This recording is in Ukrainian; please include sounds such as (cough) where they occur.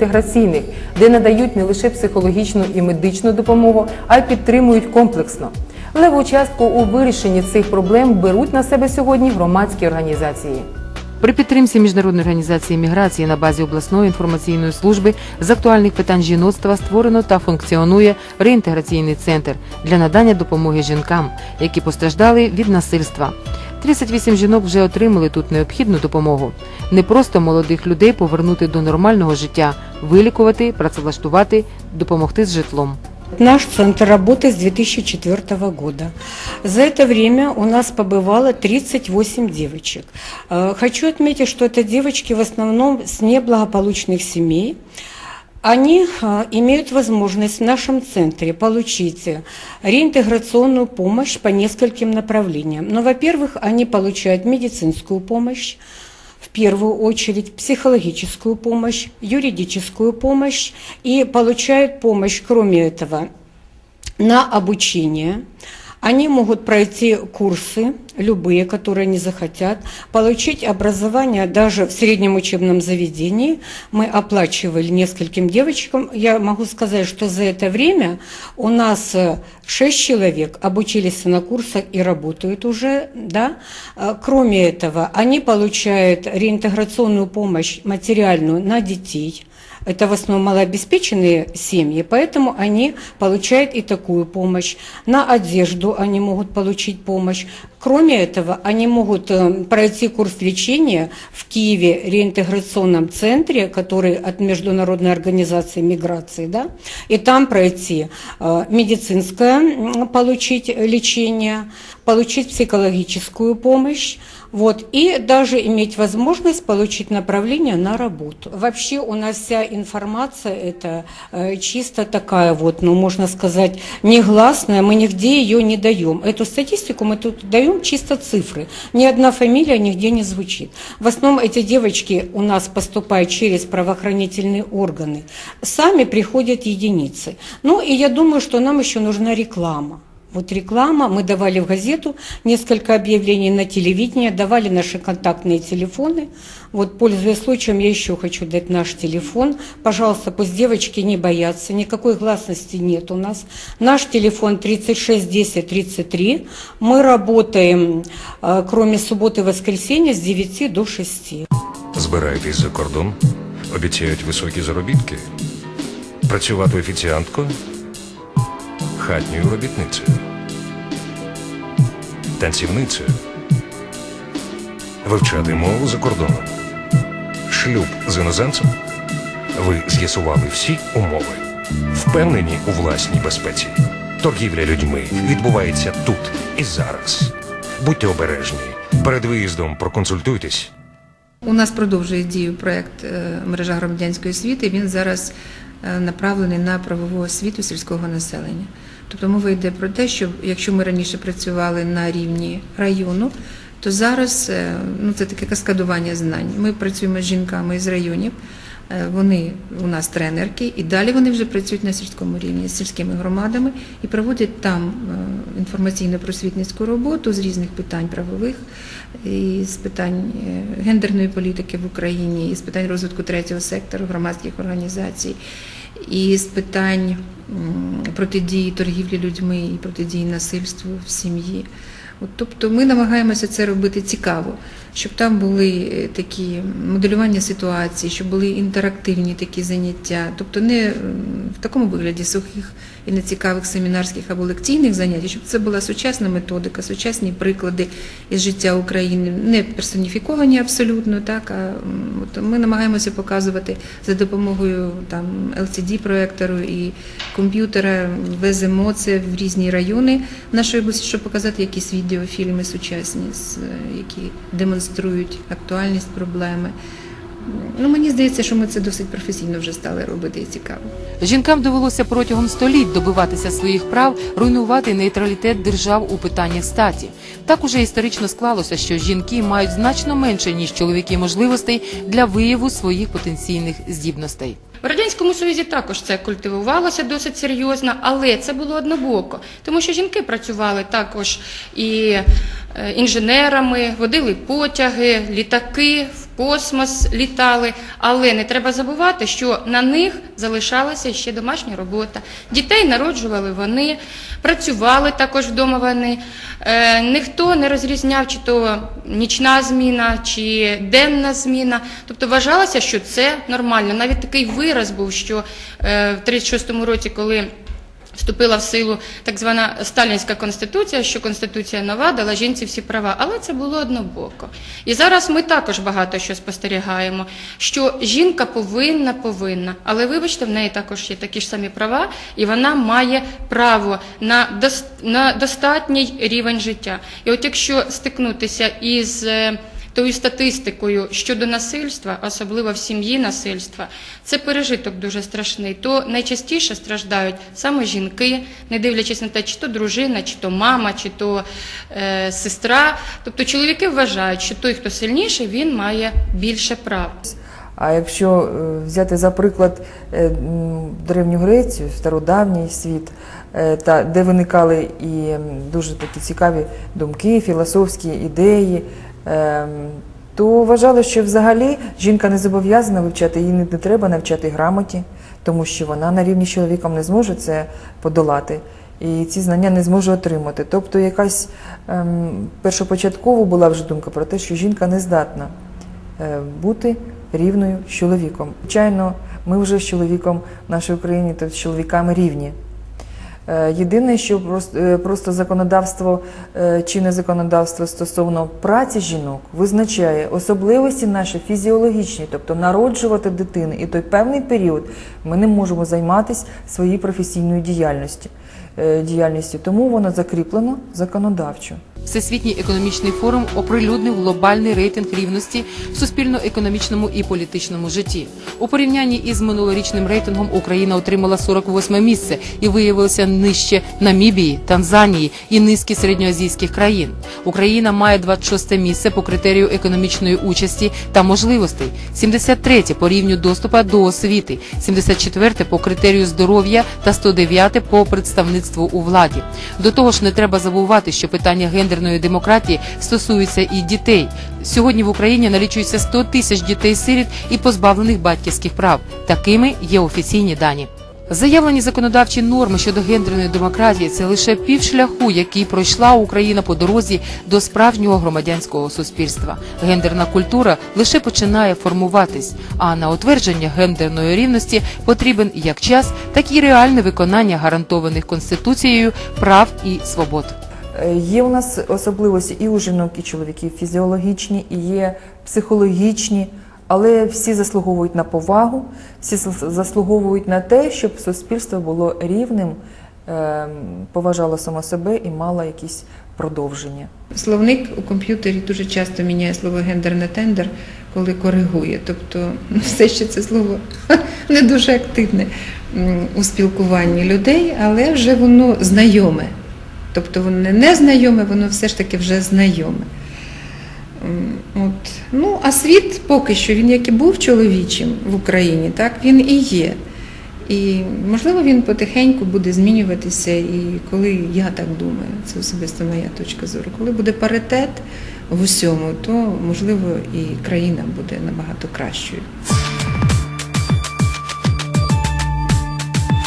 реінтеграційних, де надають не лише психологічну і медичну допомогу, а й підтримують комплексно. Леву частку у вирішенні цих проблем беруть на себе сьогодні громадські організації. При підтримці міжнародної організації міграції на базі обласної інформаційної служби з актуальних питань жіноцтва створено та функціонує реінтеграційний центр для надання допомоги жінкам, які постраждали від насильства. 38 жінок вже отримали тут необхідну допомогу. Не просто молодих людей повернути до нормального життя, вилікувати, працевлаштувати, допомогти з житлом. Наш центр работает с 2004 года. За это время у нас побывало 38 девочек. Э, Хочу отметить, что это девочки в основном с неблагополучных семей. Они э, имеют возможность в нашем центре получить э, реинтеграционную помощь по нескольким направлениям. Но, во-первых, они получают медицинскую помощь, в первую очередь психологическую помощь, юридическую помощь и получают помощь, кроме этого, на обучение. Они могут пройти курсы, любые, которые они захотят, получить образование даже в среднем учебном заведении. Мы оплачивали нескольким девочкам. Я могу сказать, что за это время у нас э, шесть человек обучились на курсах и работают уже. Да? Э, Кроме этого, они получают реинтеграционную помощь материальную на детей. Это в основном малообеспеченные семьи, поэтому они получают и такую помощь. На одежду они могут получить помощь. Кроме этого, они могут э, пройти курс лечения в Киеве реинтеграционном центре, который от Международной организации миграции, да, и там пройти э, медицинское, получить лечение, получить психологическую помощь, вот, и даже иметь возможность получить направление на работу. Вообще у нас вся информация это э, чисто такая вот, ну можно сказать, негласная, мы нигде ее не даем. Эту статистику мы тут даем чисто цифры. Ни одна фамилия нигде не звучит. В основном эти девочки у нас поступают через правоохранительные органы. Сами приходят единицы. Ну и я думаю, что нам еще нужна реклама. Вот реклама, мы давали в газету несколько объявлений на телевидении, давали наши контактные телефоны. Вот, пользуясь случаем, я еще хочу дать наш телефон. Пожалуйста, пусть девочки не боятся, никакой гласности нет у нас. Наш телефон 36 10 33. Мы работаем, э, кроме субботы и воскресенья, с 9 до 6. Збираєтесь за кордон, обіцяють високі заробітки, працювати офіціанткою, Хатньою робітницею, танцівницею, вивчати мову за кордоном, шлюб з іноземцем. Ви з'ясували всі умови, впевнені у власній безпеці. Торгівля людьми відбувається тут і зараз. Будьте обережні. Перед виїздом проконсультуйтесь. У нас продовжує дію проект е, мережа громадянської освіти. Він зараз направлений на правову освіту сільського населення. Тобто мова йде про те, що якщо ми раніше працювали на рівні району, то зараз е, ну, це таке каскадування знань. Ми працюємо з жінками з районів. е, Вони у нас тренерки, і далі вони вже працюють на сільському рівні з сільськими громадами і проводять там е, інформаційно-просвітницьку роботу з різних питань правових, і з питань е, гендерної політики в Україні, і з питань розвитку третього сектору громадських організацій, і з питань протидії торгівлі людьми і протидії насильству в сім'ї. От, тобто ми намагаємося це робити цікаво, щоб там були е, такі моделювання ситуації, щоб були інтерактивні такі заняття, тобто не в такому вигляді сухих і нецікавих семінарських або лекційних занять, щоб це була сучасна методика, сучасні приклади із життя України, не персоніфіковані абсолютно, так а от ми намагаємося показувати за допомогою там LCD проектору і комп'ютера, веземо це в різні райони нашої області, щоб показати якісь відеофільми сучасні, е, які демонструють актуальність проблеми. Ну, мені здається, що ми це досить професійно вже стали робити і цікаво. Жінкам довелося протягом століть добиватися своїх прав, руйнувати нейтралітет держав у питаннях статі. Так уже історично склалося, що жінки мають значно менше ніж чоловіки можливостей для вияву своїх потенційних здібностей. Радянському союзі також це культивувалося досить серйозно, але це було однобоко, тому що жінки працювали також і е, інженерами, водили потяги, літаки, в космос літали. Але не треба забувати, що на них залишалася ще домашня робота. Дітей народжували вони, працювали також вдома вони. Е, ніхто не розрізняв, чи то нічна зміна, чи денна зміна. Тобто вважалося, що це нормально. Навіть такий вираз був, що е, в 36-му році, коли вступила в силу так звана сталінська конституція, що конституція нова дала жінці всі права, але це було однобоко. І зараз ми також багато що спостерігаємо, що жінка повинна, повинна, але вибачте, в неї також є такі ж самі права, і вона має право на, на достатній рівень життя. І от якщо стикнутися із е, тою статистикою щодо насильства, особливо в сім'ї насильства, це пережиток дуже страшний. То найчастіше страждають саме жінки, не дивлячись на те, чи то дружина, чи то мама, чи то е, сестра. Тобто чоловіки вважають, що той, хто сильніший, він має більше прав. А якщо е, взяти за приклад е, древню Грецію, стародавній світ, е, та де виникали і дуже такі цікаві думки, філософські ідеї, то вважали, що взагалі жінка не зобов'язана вивчати, їй не не треба навчати грамоті, тому що вона на рівні з чоловіком не зможе це подолати. І ці знання не зможе отримати. Тобто якась ем, першопочатково була вже думка про те, що жінка не здатна е, бути рівною з чоловіком. Звичайно, ми вже з чоловіком в нашій Україні, то з чоловіками рівні. Е, Єдине, що просто, е, законодавство, чи чинне законодавство стосовно праці жінок визначає особливості наші фізіологічні, тобто народжувати дитини. І той певний період ми не можемо займатися своєю професійною е, діяльністю. Тому воно закріплено законодавчо. Всесвітній економічний форум оприлюднив глобальний рейтинг рівності в суспільно-економічному і політичному житті. У порівнянні із минулорічним рейтингом Україна отримала 48 місце і виявилася нижче Намібії, Танзанії і низки середньоазійських країн. Україна має 26 місце по критерію економічної участі та можливостей, 73 по рівню доступу до освіти, 74 по критерію здоров'я та 109 по представництву у владі. До того ж, не треба забувати, що питання гендерної демократії стосується і дітей. Сьогодні в Україні налічується 100 тисяч дітей-сиріт і позбавлених батьківських прав. Такими є офіційні дані. Заявлені законодавчі норми щодо гендерної демократії це лише півшляху, який пройшла Україна по дорозі до справжнього громадянського суспільства. Гендерна культура лише починає формуватись, а на утвердження гендерної рівності потрібен як час, так і реальне виконання гарантованих конституцією прав і свобод. Е, Є у нас особливості і у жінок, і чоловіків фізіологічні, і є психологічні, але всі заслуговують на повагу, всі заслуговують на те, щоб суспільство було рівним, ем, поважало само себе і мало якісь продовження. Словник у комп'ютері дуже часто міняє слово гендерне тендер, коли коригує. Тобто все ще це слово (laughs) не дуже активне у спілкуванні людей, але вже воно знайоме. Тобто воно не незнайоме, воно все ж таки вже знайоме. От. Ну, а світ поки що, він як і був чоловічим в Україні, так він і є. І можливо він потихеньку буде змінюватися, і коли я так думаю, це особисто моя точка зору, коли буде паритет в усьому, то можливо і країна буде набагато кращою.